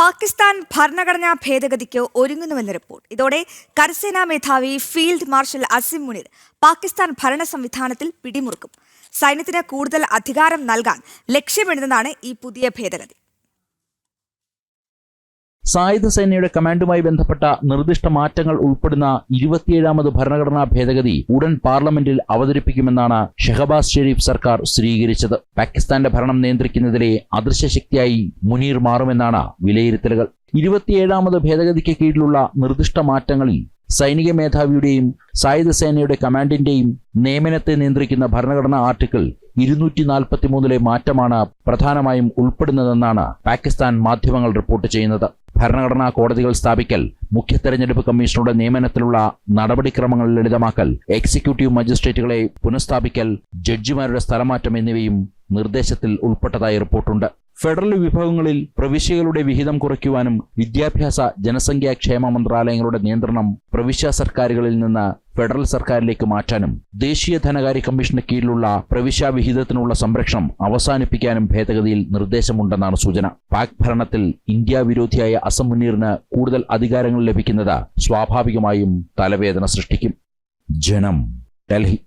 പാകിസ്ഥാൻ ഭരണഘടനാ ഭേദഗതിക്ക് ഒരുങ്ങുന്നുവെന്ന റിപ്പോർട്ട്. ഇതോടെ കരസേനാ മേധാവി ഫീൽഡ് മാർഷൽ അസിം മുനീർ പാകിസ്ഥാൻ ഭരണ സംവിധാനത്തിൽ പിടിമുറുക്കും. സൈന്യത്തിന് കൂടുതൽ അധികാരം നൽകാൻ ലക്ഷ്യമിടുന്നതാണ് ഈ പുതിയ ഭേദഗതി. സായുധ സേനയുടെ കമാൻഡുമായി ബന്ധപ്പെട്ട നിർദ്ദിഷ്ട മാറ്റങ്ങൾ ഉൾപ്പെടുന്ന ഇരുപത്തിയേഴാമത് ഭരണഘടനാ ഭേദഗതി ഉടൻ പാർലമെന്റിൽ അവതരിപ്പിക്കുമെന്നാണ് ഷെഹബാസ് ഷെരീഫ് സർക്കാർ സ്ഥിരീകരിച്ചത്. പാകിസ്ഥാന്റെ ഭരണം നിയന്ത്രിക്കുന്നതിലെ അദൃശ്യശക്തിയായി മുനീർ മാറുമെന്നാണ് വിലയിരുത്തലുകൾ. ഇരുപത്തിയേഴാമത് ഭേദഗതിക്ക് കീഴിലുള്ള നിർദ്ദിഷ്ട മാറ്റങ്ങളിൽ സൈനിക മേധാവിയുടെയും സായുധ സേനയുടെ കമാൻഡിന്റെയും നിയമനത്തെ നിയന്ത്രിക്കുന്ന ഭരണഘടനാ ആർട്ടിക്കിൾ ഇരുന്നൂറ്റി നാൽപ്പത്തിമൂന്നിലെ മാറ്റമാണ് പ്രധാനമായും ഉൾപ്പെടുന്നതെന്നാണ് പാകിസ്ഥാൻ മാധ്യമങ്ങൾ റിപ്പോർട്ട് ചെയ്യുന്നത്. ഭരണഘടനാ കോടതികൾ സ്ഥാപിക്കൽ മുഖ്യ തെരഞ്ഞെടുപ്പ് കമ്മീഷണറുടെ നിയമനത്തിലുള്ള നടപടിക്രമങ്ങൾ ലളിതമാക്കൽ എക്സിക്യൂട്ടീവ് മജിസ്ട്രേറ്റുകളെ പുനഃസ്ഥാപിക്കൽ ജഡ്ജിമാരുടെ സ്ഥലമാറ്റം എന്നിവയും നിർദ്ദേശത്തിൽ ഉൾപ്പെട്ടതായി റിപ്പോർട്ടുണ്ട്. ഫെഡറൽ വിഭവങ്ങളിൽ പ്രവിശ്യകളുടെ വിഹിതം കുറയ്ക്കുവാനും വിദ്യാഭ്യാസ ജനസംഖ്യാ ക്ഷേമ മന്ത്രാലയങ്ങളുടെ നിയന്ത്രണം പ്രവിശ്യ സർക്കാരുകളിൽ നിന്ന് ഫെഡറൽ സർക്കാരിലേക്ക് മാറ്റാനും ദേശീയ ധനകാര്യ കമ്മീഷന് കീഴിലുള്ള പ്രവിശ്യ വിഹിതത്തിനുള്ള സംരക്ഷണം അവസാനിപ്പിക്കാനും ഭേദഗതിയിൽ നിർദ്ദേശമുണ്ടെന്നാണ് സൂചന. പാക് ഭരണത്തിൽ ഇന്ത്യ വിരോധിയായ അസം മുനീറിന് കൂടുതൽ അധികാരങ്ങൾ ലഭിക്കുന്നത് സ്വാഭാവികമായും തലവേദന സൃഷ്ടിക്കും. ജനം ഡൽഹി.